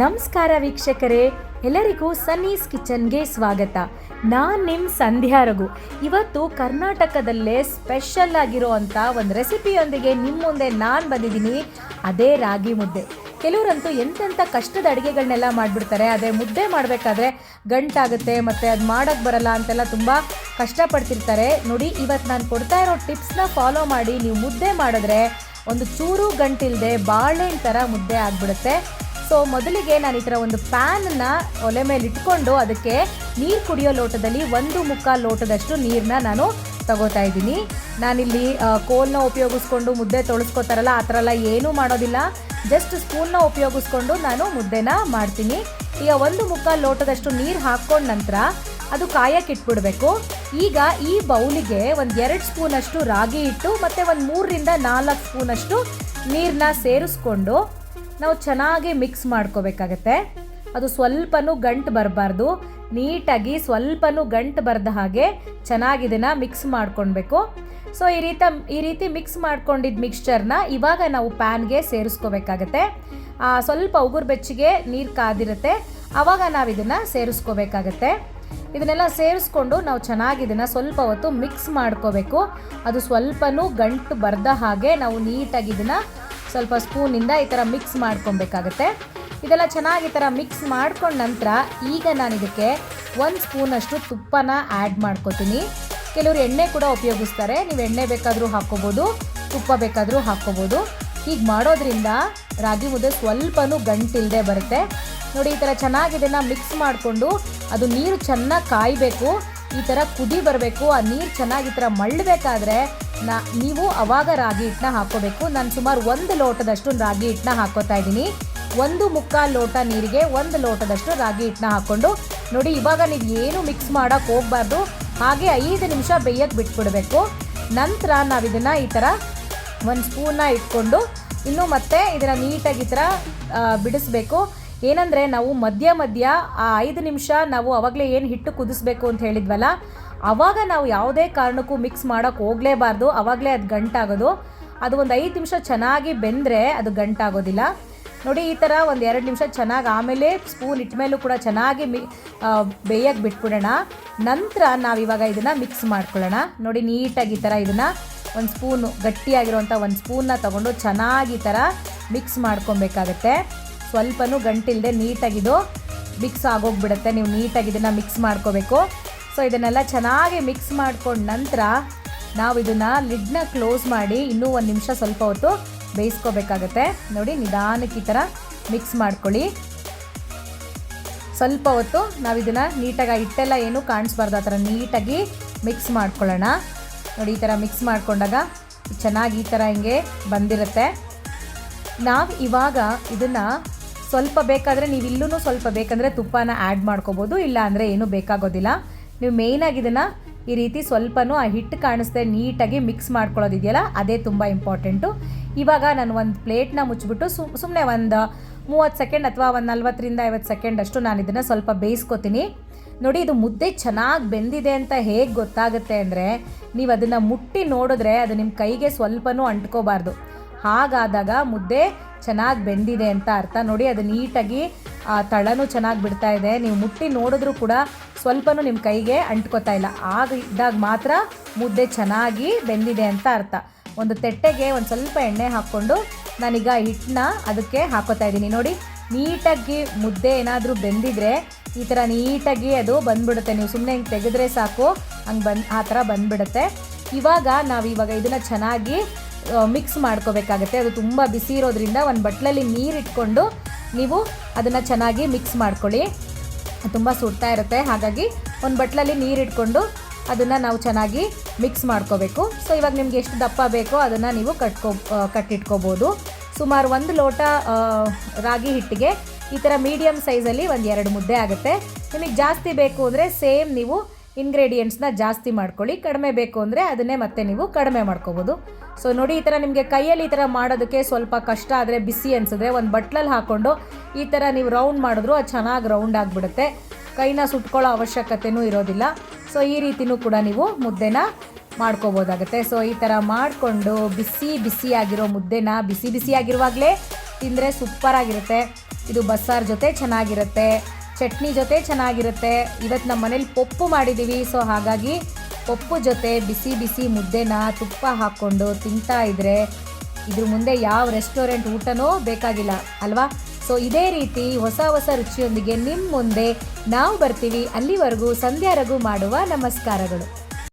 ನಮಸ್ಕಾರ ವೀಕ್ಷಕರೇ, ಎಲ್ಲರಿಗೂ ಸನ್ನೀಸ್ ಕಿಚನ್ಗೆ ಸ್ವಾಗತ. ನಾನು ನಿಮ್ಮ ಸಂಧ್ಯಾ ರಘು. ಇವತ್ತು ಕರ್ನಾಟಕದಲ್ಲೇ ಸ್ಪೆಷಲ್ ಆಗಿರೋ ಅಂಥ ಒಂದು ರೆಸಿಪಿಯೊಂದಿಗೆ ನಿಮ್ಮ ಮುಂದೆ ನಾನು ಬಂದಿದ್ದೀನಿ. ಅದೇ ರಾಗಿ ಮುದ್ದೆ. ಕೆಲವರಂತೂ ಎಂತೆಂಥ ಕಷ್ಟದ ಅಡುಗೆಗಳನ್ನೆಲ್ಲ ಮಾಡಿಬಿಡ್ತಾರೆ. ಅದೇ ಮುದ್ದೆ ಮಾಡಬೇಕಾದ್ರೆ ಗಂಟಾಗುತ್ತೆ, ಮತ್ತು ಅದು ಮಾಡೋಕ್ಕೆ ಬರಲ್ಲ ಅಂತೆಲ್ಲ ತುಂಬ ಕಷ್ಟಪಡ್ತಿರ್ತಾರೆ. ನೋಡಿ ಇವತ್ತು ನಾನು ಕೊಡ್ತಾ ಇರೋ ಟಿಪ್ಸ್ನ ಫಾಲೋ ಮಾಡಿ ನೀವು ಮುದ್ದೆ ಮಾಡಿದ್ರೆ ಒಂದು ಚೂರು ಗಂಟಿಲ್ಲದೆ ಬಾಳೆಹಣ್ಣು ಥರ ಮುದ್ದೆ ಆಗಿಬಿಡುತ್ತೆ. ಸೊ ಮೊದಲಿಗೆ ನಾನು ಈ ಥರ ಒಂದು ಪ್ಯಾನನ್ನು ಒಲೆ ಮೇಲೆ ಇಟ್ಕೊಂಡು ಅದಕ್ಕೆ ನೀರು ಕುಡಿಯೋ ಲೋಟದಲ್ಲಿ ಒಂದು ಮುಕ್ಕಾಲು ಲೋಟದಷ್ಟು ನೀರನ್ನ ನಾನು ತಗೋತಾ ಇದ್ದೀನಿ. ನಾನಿಲ್ಲಿ ಕೋಲ್ನ ಉಪಯೋಗಿಸ್ಕೊಂಡು ಮುದ್ದೆ ತೊಳಸ್ಕೋತಾರಲ್ಲ, ಆ ಥರ ಎಲ್ಲ ಏನೂ ಮಾಡೋದಿಲ್ಲ. ಜಸ್ಟ್ ಸ್ಪೂನ್ನ ಉಪಯೋಗಿಸ್ಕೊಂಡು ನಾನು ಮುದ್ದೆನ ಮಾಡ್ತೀನಿ. ಈಗ ಒಂದು ಮುಕ್ಕಾಲು ಲೋಟದಷ್ಟು ನೀರು ಹಾಕ್ಕೊಂಡ ನಂತರ ಅದು ಕಾಯಕ್ಕೆ ಇಟ್ಬಿಡಬೇಕು. ಈಗ ಈ ಬೌಲಿಗೆ ಒಂದು ಎರಡು ಸ್ಪೂನಷ್ಟು ರಾಗಿ ಇಟ್ಟು ಮತ್ತು ಒಂದು ಮೂರರಿಂದ ನಾಲ್ಕು ಸ್ಪೂನಷ್ಟು ನೀರನ್ನ ಸೇರಿಸ್ಕೊಂಡು ನಾವು ಚೆನ್ನಾಗಿ ಮಿಕ್ಸ್ ಮಾಡ್ಕೋಬೇಕಾಗತ್ತೆ. ಅದು ಸ್ವಲ್ಪನೂ ಗಂಟು ಬರಬಾರ್ದು. ನೀಟಾಗಿ ಸ್ವಲ್ಪನೂ ಗಂಟು ಬರದ ಹಾಗೆ ಚೆನ್ನಾಗಿ ಇದನ್ನು ಮಿಕ್ಸ್ ಮಾಡ್ಕೊಳ್ಬೇಕು ಸೊ ಈ ರೀತಿ ಈ ರೀತಿ ಮಿಕ್ಸ್ ಮಾಡ್ಕೊಂಡಿದ್ದ ಮಿಕ್ಸ್ಚರ್ನ ಇವಾಗ ನಾವು ಪ್ಯಾನ್ಗೆ ಸೇರಿಸ್ಕೋಬೇಕಾಗತ್ತೆ. ಸ್ವಲ್ಪ ಉಗುರು ಬೆಚ್ಚಿಗೆ ನೀರು ಕಾದಿರುತ್ತೆ. ಆವಾಗ ನಾವು ಇದನ್ನು ಸೇರಿಸ್ಕೋಬೇಕಾಗತ್ತೆ. ಇದನ್ನೆಲ್ಲ ಸೇರಿಸ್ಕೊಂಡು ನಾವು ಚೆನ್ನಾಗಿ ಇದನ್ನು ಸ್ವಲ್ಪ ಹೊತ್ತು ಮಿಕ್ಸ್ ಮಾಡ್ಕೋಬೇಕು. ಅದು ಸ್ವಲ್ಪನೂ ಗಂಟು ಬರದ ಹಾಗೆ ನಾವು ನೀಟಾಗಿ ಇದನ್ನು ಸ್ವಲ್ಪ ಸ್ಪೂನಿಂದ ಈ ಥರ ಮಿಕ್ಸ್ ಮಾಡ್ಕೊಬೇಕಾಗತ್ತೆ. ಇದೆಲ್ಲ ಚೆನ್ನಾಗಿ ಈ ಥರ ಮಿಕ್ಸ್ ಮಾಡ್ಕೊಂಡ ನಂತರ ಈಗ ನಾನು ಇದಕ್ಕೆ ಒಂದು ಸ್ಪೂನಷ್ಟು ತುಪ್ಪನ ಆ್ಯಡ್ ಮಾಡ್ಕೋತೀನಿ. ಕೆಲವರು ಎಣ್ಣೆ ಕೂಡ ಉಪಯೋಗಿಸ್ತಾರೆ. ನೀವು ಎಣ್ಣೆ ಬೇಕಾದರೂ ಹಾಕ್ಕೋಬೋದು, ತುಪ್ಪ ಬೇಕಾದರೂ ಹಾಕ್ಕೋಬೋದು. ಹೀಗೆ ಮಾಡೋದ್ರಿಂದ ರಾಗಿ ಮುದ್ದೆ ಸ್ವಲ್ಪನೂ ಗಂಟಿಲ್ಲದೆ ಬರುತ್ತೆ. ನೋಡಿ ಈ ಥರ ಚೆನ್ನಾಗಿ ಇದನ್ನು ಮಿಕ್ಸ್ ಮಾಡಿಕೊಂಡು ಅದು ನೀರು ಚೆನ್ನಾಗಿ ಕಾಯಬೇಕು. ಈ ಥರ ಕುದಿ ಬರಬೇಕು. ಆ ನೀರು ಚೆನ್ನಾಗಿ ಈ ಥರ ಮಳ್ಳಬೇಕಾದ್ರೆ ನಾ ನೀವು ಅವಾಗ ರಾಗಿ ಹಿಟ್ಟನ್ನ ಹಾಕೋಬೇಕು ನಾನು ಸುಮಾರು ಒಂದು ಲೋಟದಷ್ಟು ರಾಗಿ ಹಿಟ್ಟನ್ನ ಹಾಕೋತಾ ಇದ್ದೀನಿ. ಒಂದು ಮುಕ್ಕಾಲು ಲೋಟ ನೀರಿಗೆ ಒಂದು ಲೋಟದಷ್ಟು ರಾಗಿ ಹಿಟ್ಟನ್ನ ಹಾಕ್ಕೊಂಡು ನೋಡಿ, ಇವಾಗ ನೀವು ಏನು ಮಿಕ್ಸ್ ಮಾಡೋಕ್ಕೆ ಹೋಗಬಾರ್ದು. ಹಾಗೆ ಐದು ನಿಮಿಷ ಬೇಯಕ್ಕೆ ಬಿಟ್ಬಿಡಬೇಕು. ನಂತರ ನಾವು ಇದನ್ನು ಈ ಥರ ಒಂದು ಸ್ಪೂನ್ನ ಇಟ್ಕೊಂಡು ಇನ್ನು ಮತ್ತೆ ಇದನ್ನು ನೀಟಾಗಿ ಈ ಥರ ಬಿಡಿಸ್ಬೇಕು. ಏನಂದರೆ ನಾವು ಮಧ್ಯ ಮಧ್ಯ ಆ ಐದು ನಿಮಿಷ ನಾವು ಅವಾಗಲೇ ಏನು ಹಿಟ್ಟು ಕುದಿಸ್ಬೇಕು ಅಂತ ಹೇಳಿದ್ವಲ್ಲ ಆವಾಗ ನಾವು ಯಾವುದೇ ಕಾರಣಕ್ಕೂ ಮಿಕ್ಸ್ ಮಾಡೋಕ್ಕೆ ಹೋಗಲೇಬಾರ್ದು. ಆವಾಗಲೇ ಅದು ಗಂಟಾಗೋದು. ಅದು ಒಂದು ಐದು ನಿಮಿಷ ಚೆನ್ನಾಗಿ ಬೆಂದರೆ ಅದು ಗಂಟಾಗೋದಿಲ್ಲ. ನೋಡಿ, ಈ ಥರ ಒಂದು ಎರಡು ನಿಮಿಷ ಚೆನ್ನಾಗಿ ಆಮೇಲೆ ಸ್ಪೂನ್ ಇಟ್ಟ ಮೇಲೂ ಕೂಡ ಚೆನ್ನಾಗಿ ಮಿ ಬೇಯಕ್ಕೆ ಬಿಟ್ಬಿಡೋಣ. ನಂತರ ನಾವು ಇವಾಗ ಇದನ್ನು ಮಿಕ್ಸ್ ಮಾಡ್ಕೊಳ್ಳೋಣ. ನೋಡಿ, ನೀಟಾಗಿ ಈ ಥರ ಇದನ್ನು ಒಂದು ಸ್ಪೂನು ಗಟ್ಟಿಯಾಗಿರುವಂಥ ಒಂದು ಸ್ಪೂನ್ನ ತೊಗೊಂಡು ಚೆನ್ನಾಗಿ ಈ ಥರ ಮಿಕ್ಸ್ ಮಾಡ್ಕೊಬೇಕಾಗತ್ತೆ. ಸ್ವಲ್ಪನೂ ಗಂಟಿಲ್ಲದೆ ನೀಟಾಗಿದು ಮಿಕ್ಸ್ ಆಗೋಗ್ಬಿಡುತ್ತೆ. ನೀವು ನೀಟಾಗಿ ಇದನ್ನು ಮಿಕ್ಸ್ ಮಾಡ್ಕೋಬೇಕು. ಸೊ ಇದನ್ನೆಲ್ಲ ಚೆನ್ನಾಗಿ ಮಿಕ್ಸ್ ಮಾಡ್ಕೊಂಡ ನಂತರ ನಾವು ಇದನ್ನು ಲಿಡ್ನ ಕ್ಲೋಸ್ ಮಾಡಿ ಇನ್ನೂ ಒಂದು ನಿಮಿಷ ಸ್ವಲ್ಪ ಹೊತ್ತು ಬೇಯಿಸ್ಕೋಬೇಕಾಗತ್ತೆ. ನೋಡಿ, ನಿಧಾನಕ್ಕೆ ಈ ಥರ ಮಿಕ್ಸ್ ಮಾಡ್ಕೊಳ್ಳಿ. ಸ್ವಲ್ಪ ಹೊತ್ತು ನಾವು ಇದನ್ನು ನೀಟಾಗಿ ಹಿಟ್ಟೆಲ್ಲ ಏನು ಕಾಣಿಸ್ಬಾರ್ದು, ಆ ಥರ ನೀಟಾಗಿ ಮಿಕ್ಸ್ ಮಾಡ್ಕೊಳ್ಳೋಣ. ನೋಡಿ, ಈ ಥರ ಮಿಕ್ಸ್ ಮಾಡಿಕೊಂಡಾಗ ಚೆನ್ನಾಗಿ ಈ ಥರ ಹಿಂಗೆ ಬಂದಿರುತ್ತೆ. ನಾವು ಇವಾಗ ಇದನ್ನು ಸ್ವಲ್ಪ ಬೇಕಾದರೆ ನೀವು ಇಲ್ಲೂ ಸ್ವಲ್ಪ ಬೇಕಂದರೆ ತುಪ್ಪನ ಆ್ಯಡ್ ಮಾಡ್ಕೋಬೋದು ಇಲ್ಲ ಅಂದರೆ ಏನೂ ಬೇಕಾಗೋದಿಲ್ಲ. ನೀವು ಮೇಯ್ನಾಗಿ ಇದನ್ನು ಈ ರೀತಿ ಸ್ವಲ್ಪನೂ ಆ ಹಿಟ್ಟು ಕಾಣಿಸ್ದೆ ನೀಟಾಗಿ ಮಿಕ್ಸ್ ಮಾಡ್ಕೊಳ್ಳೋದಿದೆಯಲ್ಲ, ಅದೇ ತುಂಬ ಇಂಪಾರ್ಟೆಂಟು ಇವಾಗ ನಾನು ಒಂದು ಪ್ಲೇಟ್ನ ಮುಚ್ಚಿಬಿಟ್ಟು ಸುಮ್ಮನೆ ಒಂದು ಮೂವತ್ತು ಸೆಕೆಂಡ್ ಅಥವಾ ಒಂದು ನಲ್ವತ್ತರಿಂದ ಐವತ್ತು ಸೆಕೆಂಡ್ ಅಷ್ಟು ನಾನು ಇದನ್ನು ಸ್ವಲ್ಪ ಬೇಯಿಸ್ಕೊತೀನಿ. ನೋಡಿ, ಇದು ಮುದ್ದೆ ಚೆನ್ನಾಗಿ ಬೆಂದಿದೆ ಅಂತ ಹೇಗೆ ಗೊತ್ತಾಗುತ್ತೆ ಅಂದರೆ, ನೀವು ಅದನ್ನು ಮುಟ್ಟಿ ನೋಡಿದ್ರೆ ಅದು ನಿಮ್ಮ ಕೈಗೆ ಸ್ವಲ್ಪನೂ ಅಂಟ್ಕೋಬಾರ್ದು. ಹಾಗಾದಾಗ ಮುದ್ದೆ ಚೆನ್ನಾಗಿ ಬೆಂದಿದೆ ಅಂತ ಅರ್ಥ. ನೋಡಿ, ಅದು ನೀಟಾಗಿ ಆ ತಳನೂ ಚೆನ್ನಾಗಿ ಬಿಡ್ತಾ ಇದೆ. ನೀವು ಮುಟ್ಟಿ ನೋಡಿದ್ರೂ ಕೂಡ ಸ್ವಲ್ಪನೂ ನಿಮ್ಮ ಕೈಗೆ ಅಂಟ್ಕೋತಾ ಇಲ್ಲ. ಆಗ ಇದ್ದಾಗ ಮಾತ್ರ ಮುದ್ದೆ ಚೆನ್ನಾಗಿ ಬೆಂದಿದೆ ಅಂತ ಅರ್ಥ. ಒಂದು ತೆಟ್ಟೆಗೆ ಒಂದು ಸ್ವಲ್ಪ ಎಣ್ಣೆ ಹಾಕ್ಕೊಂಡು ನಾನೀಗ ಹಿಟ್ಟನ್ನ ಅದಕ್ಕೆ ಹಾಕೋತಾ ಇದ್ದೀನಿ. ನೋಡಿ, ನೀಟಾಗಿ ಮುದ್ದೆ ಏನಾದರೂ ಬೆಂದಿದ್ರೆ ಈ ಥರ ನೀಟಾಗಿ ಅದು ಬಂದ್ಬಿಡುತ್ತೆ. ನೀವು ಸುಮ್ಮನೆ ಹಿಂಗೆ ತೆಗೆದ್ರೆ ಸಾಕು, ಹಂಗೆ ಬಂದು, ಆ ಥರ ಬಂದ್ಬಿಡುತ್ತೆ. ಇವಾಗ ನಾವು ಇವಾಗ ಇದನ್ನು ಚೆನ್ನಾಗಿ ಮಿಕ್ಸ್ ಮಾಡ್ಕೋಬೇಕಾಗತ್ತೆ. ಅದು ತುಂಬ ಬಿಸಿ ಇರೋದ್ರಿಂದ ಒಂದು ಬಟ್ಲಲ್ಲಿ ನೀರು ಇಟ್ಕೊಂಡು ನೀವು ಅದನ್ನು ಚೆನ್ನಾಗಿ ಮಿಕ್ಸ್ ಮಾಡ್ಕೊಳ್ಳಿ. ತುಂಬ ಸುಡ್ತಾ ಇರುತ್ತೆ. ಹಾಗಾಗಿ ಒಂದು ಬಟ್ಲಲ್ಲಿ ನೀರು ಇಟ್ಕೊಂಡು ಅದನ್ನು ನಾವು ಚೆನ್ನಾಗಿ ಮಿಕ್ಸ್ ಮಾಡ್ಕೋಬೇಕು. ಸೊ ಇವಾಗ ನಿಮ್ಗೆ ಎಷ್ಟು ದಪ್ಪ ಬೇಕೋ ಅದನ್ನು ನೀವು ಕಟ್ಕೋ ಕಟ್ಟಿಟ್ಕೋಬೋದು. ಸುಮಾರು ಒಂದು ಲೋಟ ರಾಗಿ ಹಿಟ್ಟಿಗೆ ಈ ಥರ ಮೀಡಿಯಮ್ ಸೈಜಲ್ಲಿ ಒಂದು ಎರಡು ಮುದ್ದೆ ಆಗುತ್ತೆ. ನಿಮಗೆ ಜಾಸ್ತಿ ಬೇಕು ಅಂದರೆ ಸೇಮ್ ನೀವು ಇಂಗ್ರೀಡಿಯೆಂಟ್ಸ್ನ ಜಾಸ್ತಿ ಮಾಡ್ಕೊಳ್ಳಿ. ಕಡಿಮೆ ಬೇಕು ಅಂದರೆ ಅದನ್ನೇ ಮತ್ತೆ ನೀವು ಕಡಿಮೆ ಮಾಡ್ಕೋಬೋದು. ಸೊ ನೋಡಿ ಈ ಥರ ನಿಮಗೆ ಕೈಯಲ್ಲಿ ಈ ಥರ ಮಾಡೋದಕ್ಕೆ ಸ್ವಲ್ಪ ಕಷ್ಟ ಆದರೆ ಬಿಸಿ ಅನಿಸಿದ್ರೆ ಒಂದು ಬಟ್ಲಲ್ಲಿ ಹಾಕ್ಕೊಂಡು ಈ ಥರ ನೀವು ರೌಂಡ್ ಮಾಡಿದ್ರು ಅದು ಚೆನ್ನಾಗಿ ರೌಂಡ್ ಆಗಿಬಿಡುತ್ತೆ. ಕೈನ ಸುಟ್ಕೊಳ್ಳೋ ಅವಶ್ಯಕತೆನೂ ಇರೋದಿಲ್ಲ. ಸೊ ಈ ರೀತಿನೂ ಕೂಡ ನೀವು ಮುದ್ದೆನ ಮಾಡ್ಕೋಬೋದಾಗುತ್ತೆ. ಸೊ ಈ ಥರ ಮಾಡಿಕೊಂಡು ಬಿಸಿ ಬಿಸಿಯಾಗಿರೋ ಮುದ್ದೆನ ಬಿಸಿ ಬಿಸಿಯಾಗಿರುವಾಗಲೇ ತಿಂದರೆ ಸೂಪರಾಗಿರುತ್ತೆ. ಇದು ಬಸ್ಸಾರ್ ಜೊತೆ ಚೆನ್ನಾಗಿರುತ್ತೆ. ಚಟ್ನಿ ಜೊತೆ ಚೆನ್ನಾಗಿರುತ್ತೆ. ಇವತ್ತು ನಮ್ಮ ಮನೇಲಿ ಪಪ್ಪು ಮಾಡಿದ್ದೀವಿ ಸೊ ಹಾಗಾಗಿ ಪಪ್ಪು ಜೊತೆ ಬಿಸಿ ಬಿಸಿ ಮುದ್ದೆನ ತುಪ್ಪ ಹಾಕ್ಕೊಂಡು ತಿಂತಾ ಇದ್ರೆ ಇದ್ರ ಮುಂದೆ ಯಾವ ರೆಸ್ಟೋರೆಂಟ್ ಊಟನೂ ಬೇಕಾಗಿಲ್ಲ, ಅಲ್ವಾ? ಸೊ ಇದೇ ರೀತಿ ಹೊಸ ಹೊಸ ರುಚಿಯೊಂದಿಗೆ ನಿಮ್ಮ ಮುಂದೆ ನಾವು ಬರ್ತೀವಿ. ಅಲ್ಲಿವರೆಗೂ ಸಂಧ್ಯಾರಗೂ ಮಾಡುವ ನಮಸ್ಕಾರಗಳು.